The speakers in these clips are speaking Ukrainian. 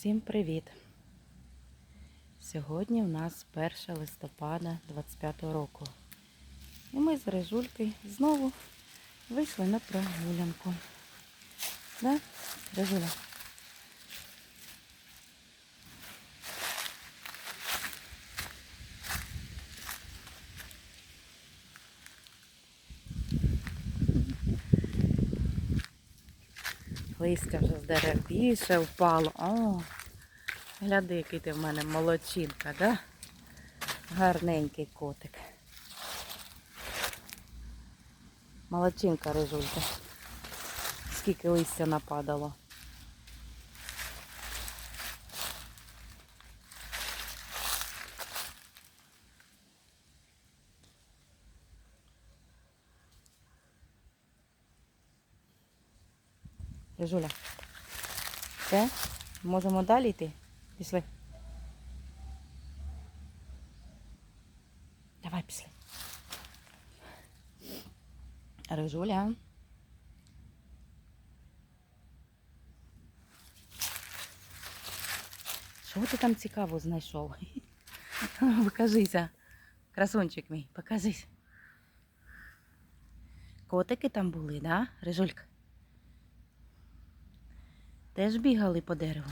Всім привіт! Сьогодні в нас 1 листопада 25 року. І ми з Режулькою знову вийшли на прогулянку. Да, Режуля? Листя вже з дерев більше впало. О, гляди, який ти в мене молодчинка, да? Гарненький котик. Молодчинка рижулька. Скільки листя нападало. Рижуля. Все? Можемо далі йти? Пішли. Давай пішли. Рижуля. Що ти там цікаво знайшов? Покажися. Красунчик мій, покажись. Котики там були, да, Рижулька? Теж бігали по дереву.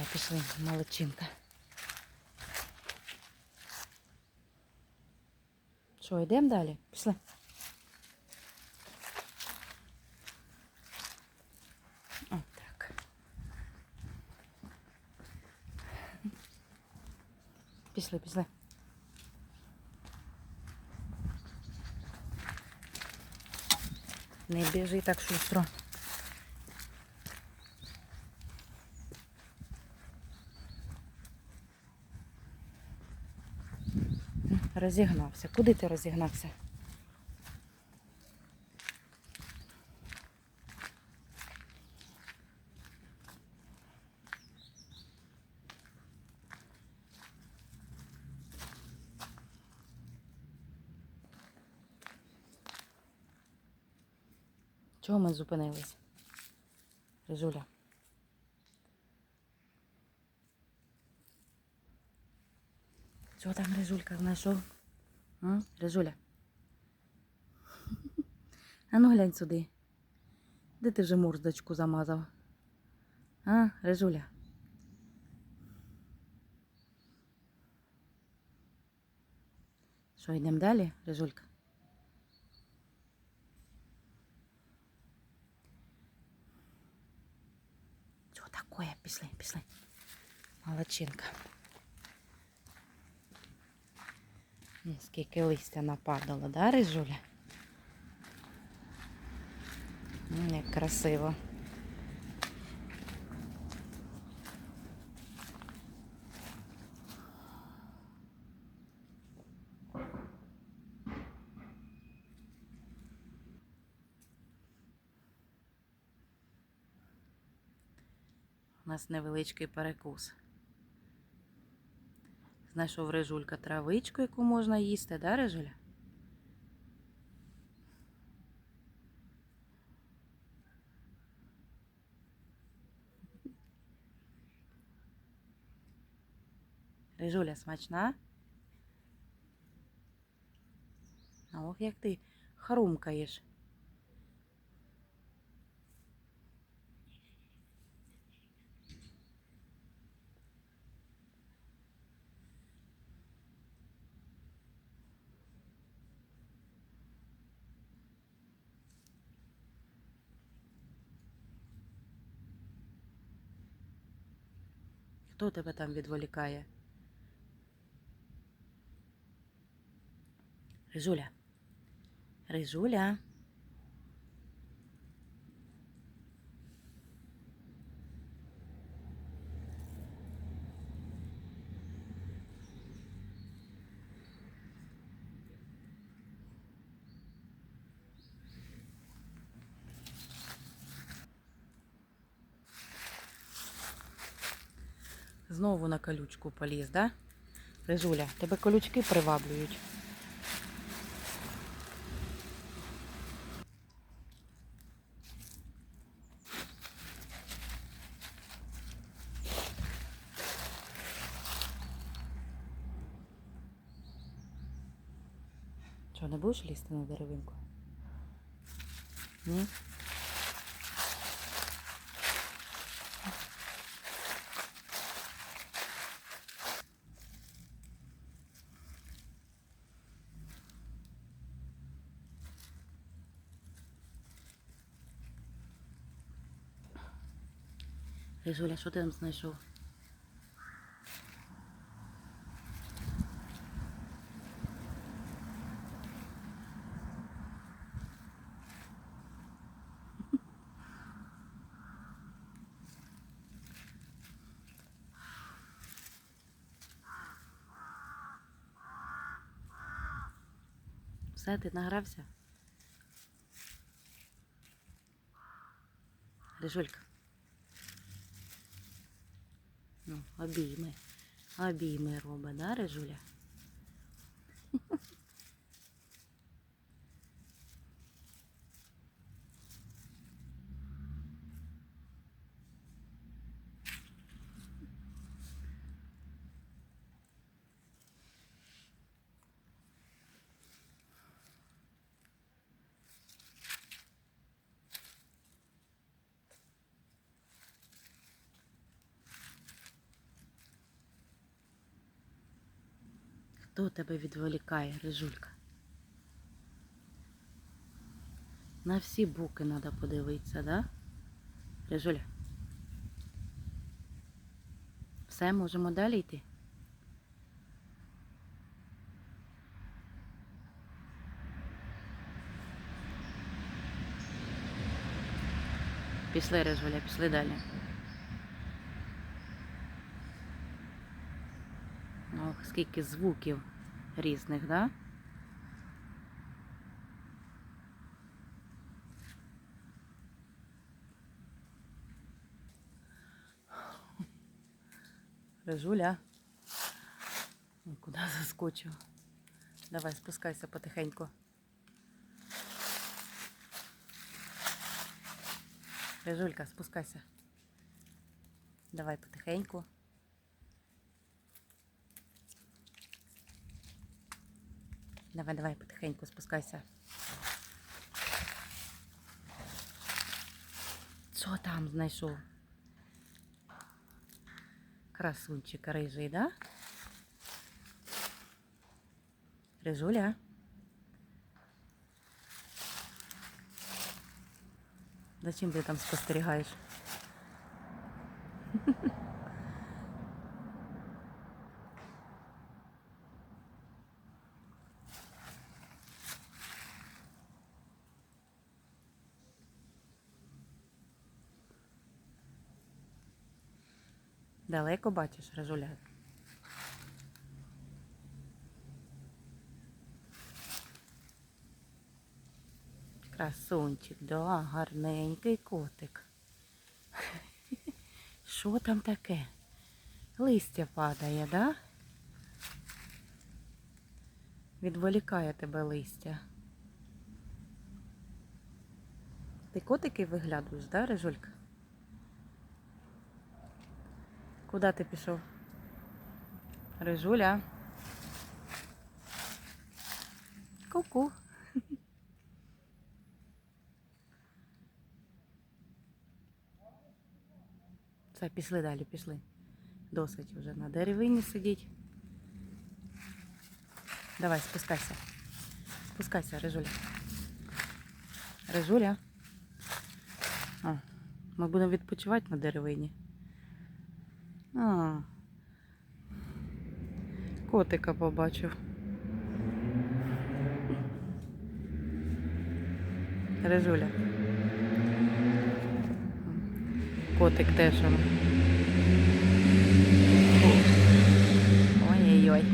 Давай пішли, молодчинка. Що, йдемо далі? Пішли. О, так. Пішли, пішли. Не біжи так шустро. Розігнався. Куди ти розігнався? Чого ми зупинились? Рижуля. Що там Рижулька знайшов? М? Рижуля. А ну глянь сюди. Де ти вже мордочку замазав? А, Рижуля. Що, йдемо далі, Рижулька? Що таке? Пішли, пішли. Молодчинка. М, Скільки листя нападало, да, Рижуля? Як красиво. У нас невеличкий перекус. Знайшов рижулька травичку, яку можна їсти, да, Рижуля? Рижуля смачна? Ох, як ти хрумкаєш. Хто тебе там відволікає? Рижуля. Рижуля. Знову на колючку поліз, да? Рижуля, тебе колючки приваблюють. Що, не будеш лізти на деревинку? Ні? Рижуля, що ти там знайшов? Все, ти награвся? Рижулька. Ну, обійми. Обійми робить, да, Рижуля? Тебе відволікає, Рижулька? На всі буки треба подивитися, да? Рижуля? Все, можемо далі йти? Пішли, Рижуля, пішли далі. Ох, скільки звуків різних, да? Рижуля. Ой, Куди заскочив? Давай, спускайся потихеньку. Рижулька, спускайся. Давай потихеньку. Давай, давай, потихеньку спускайся. Що там знайшов? Красунчик рижий, да? Рижуля. Зачем ти там спостерігаєш? Далеко бачиш, Рижуля? Красунчик, да, гарненький котик. Що там таке? Листя падає, да? Відволікає тебе листя. Ти котики виглядуєш, да, Рижулька? Куди ти пішов? Рижуля. Ку-ку. Все, пішли далі, пішли. Досить вже на деревині сидіть. Давай, спускайся. Спускайся, Рижуля. Рижуля. А, ми будемо відпочивати на деревині. А, котика побачив. Рижуля. Котик теж. Ой-ой-ой.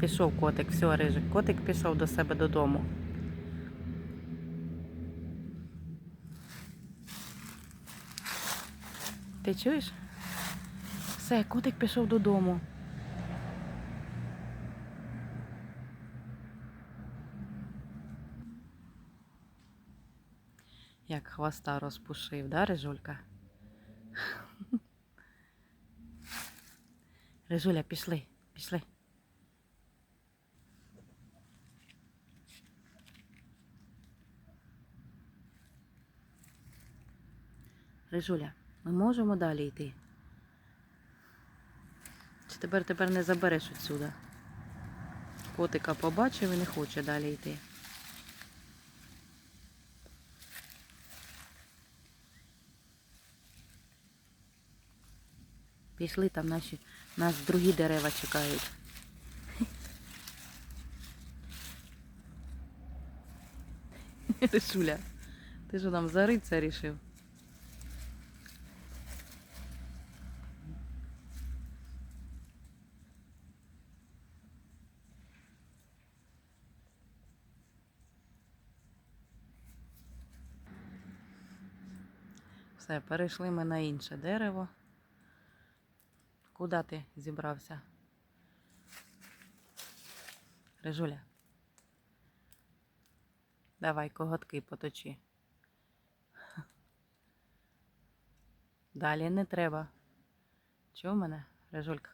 Пішов котик, все, рижик. Котик пішов до себе додому. Ти чуєш? Все, котик пішов додому. Як хвоста розпушив, да, Рижулька? Рижуля, пішли. Пішли. Рижуля, ми можемо далі йти? Чи тепер тепер не забереш відсюди? Котика побачив і не хоче далі йти. Пішли там наші, нас другі дерева чекають. Ришуля, ти що там зариться рішив? Все, перейшли ми на інше дерево. Куди ти зібрався? Рижуля. Давай коготки поточи. Далі не треба. Чув мене, Рижулька?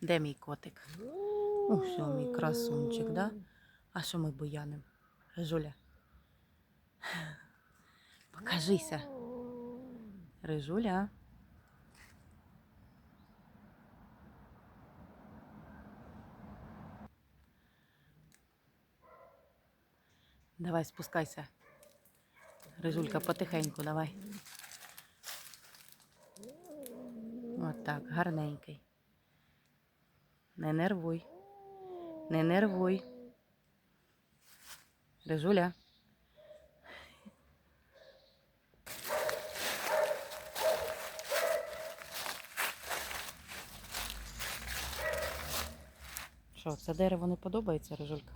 Де мій котик? О, все, мій красунчик, да? А що ми буяним? Рижуля? Покажися. Рижуля. Давай, спускайся. Рижулька, потихеньку давай. От так, гарненький. Не нервуй. Не нервуй. Рижуля. Що, це дерево не подобається, Рижулька?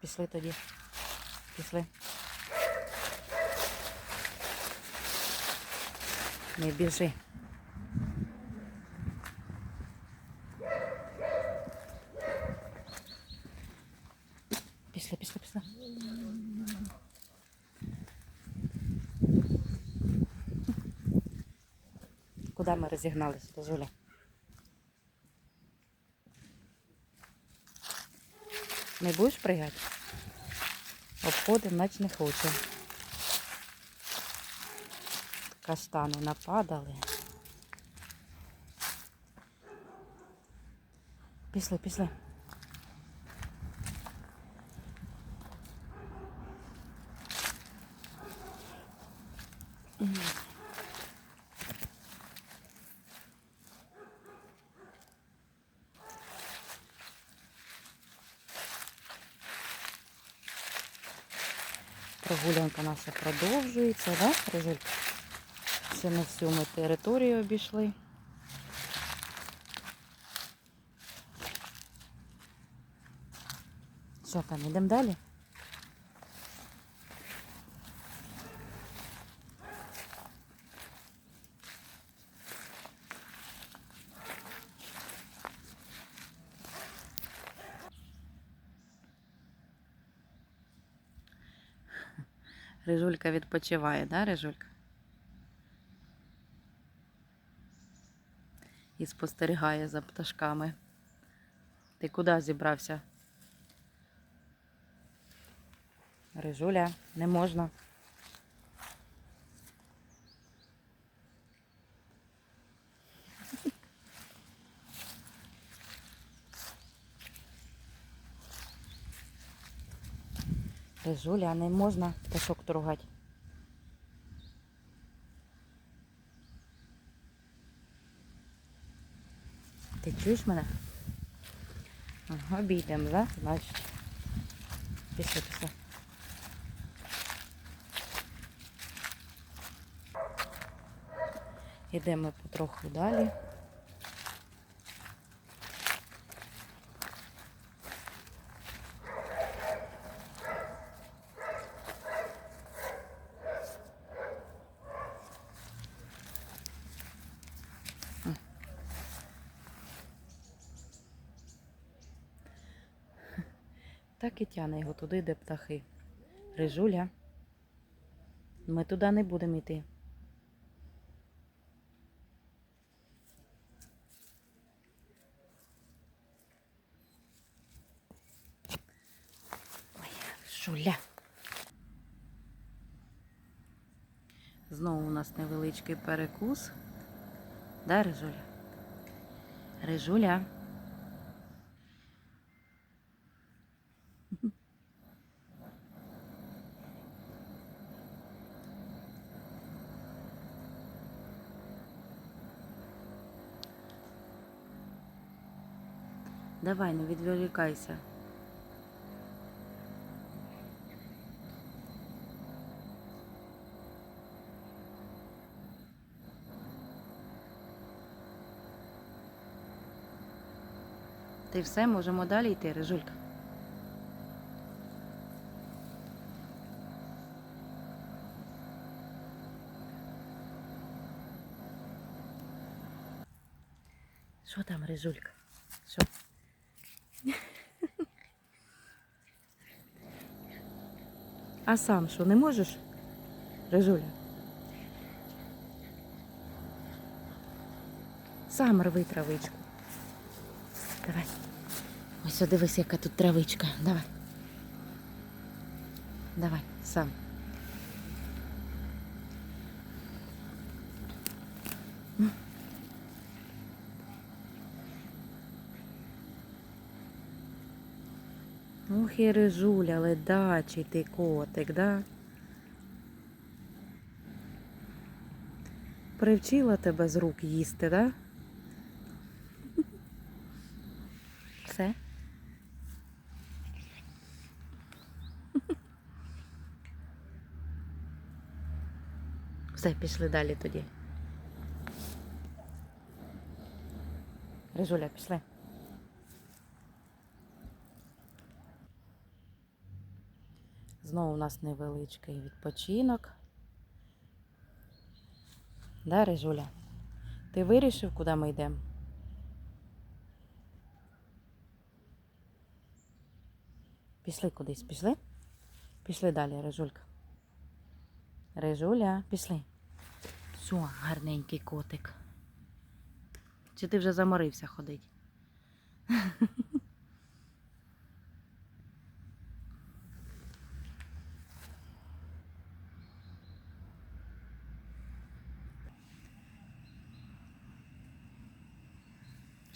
Пішли тоді. Пішли. Не біжи. Пішли, пішли, пішли. Куди ми розігналися, до Жуля. Не будеш пригати? Обходимо, наче не хоче. Каштани нападали. Пішли, пішли. Прогулянка наша продовжується, да, Рижулька? Ще не всю ми територію обійшли. Що там, йдемо далі? Рижулька відпочиває, да, Рижулька? І спостерігає за пташками. Ти куди зібрався? Рижуля, не можна. Рижуля, не можна пташок трогати. Ти чуєш мене? Ага, обійдемо, да? Значить. Пішли, пішли. Йдемо потроху далі. Тяне його туди, де птахи. Рижуля. Ми туди не будемо йти. Ой, Жуля. Знову у нас невеличкий перекус. Да, Рижуля? Рижуля. Давай, не відволікайся. Ти все, можемо далі йти, Рижулька. Що там, Рижулька? Що? А сам що, не можеш? Рижуля? Сам рви травичку. Давай. Ось дивись, яка тут травичка. Давай. Давай, сам. М. Ох і рижуля, ледачий ти котик, да? Привчила тебе з рук їсти, да? Все? Все, пішли далі тоді. Рижуля, пішли. Знову у нас невеличкий відпочинок. Да, Рижуля? Ти вирішив, куди ми йдемо? Пішли кудись, пішли? Пішли далі, Рижулька. Рижуля, пішли. Все, гарненький котик. Чи ти вже заморився ходить?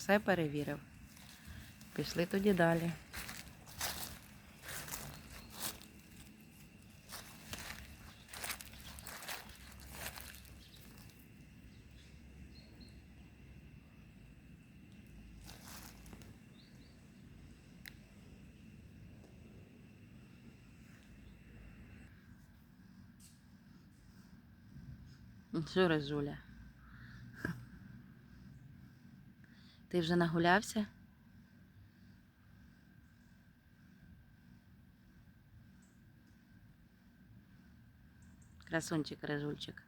Все перевірив. Пішли тоді далі. Що, Рижуля? Ти вже нагулявся? Красунчик, Рижульчик.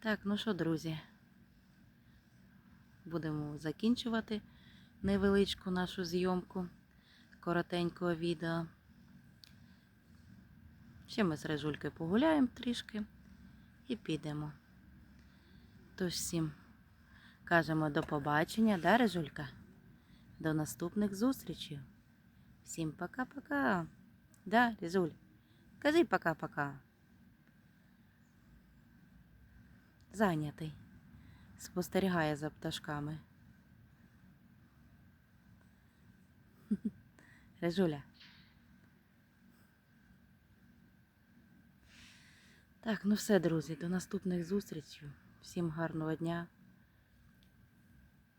Так, ну що, друзі, будемо закінчувати невеличку нашу зйомку коротенького відео. Ще ми з Режулькою погуляємо трішки і підемо. Тож всім кажемо до побачення, да, Режулька? До наступних зустрічей. Всім пока-пока. Да, Режуль? Кажи пока-пока. Зайнятий. Спостерігає за пташками. Режуля. Так, ну все, друзі, до наступних зустрічей. Всім гарного дня.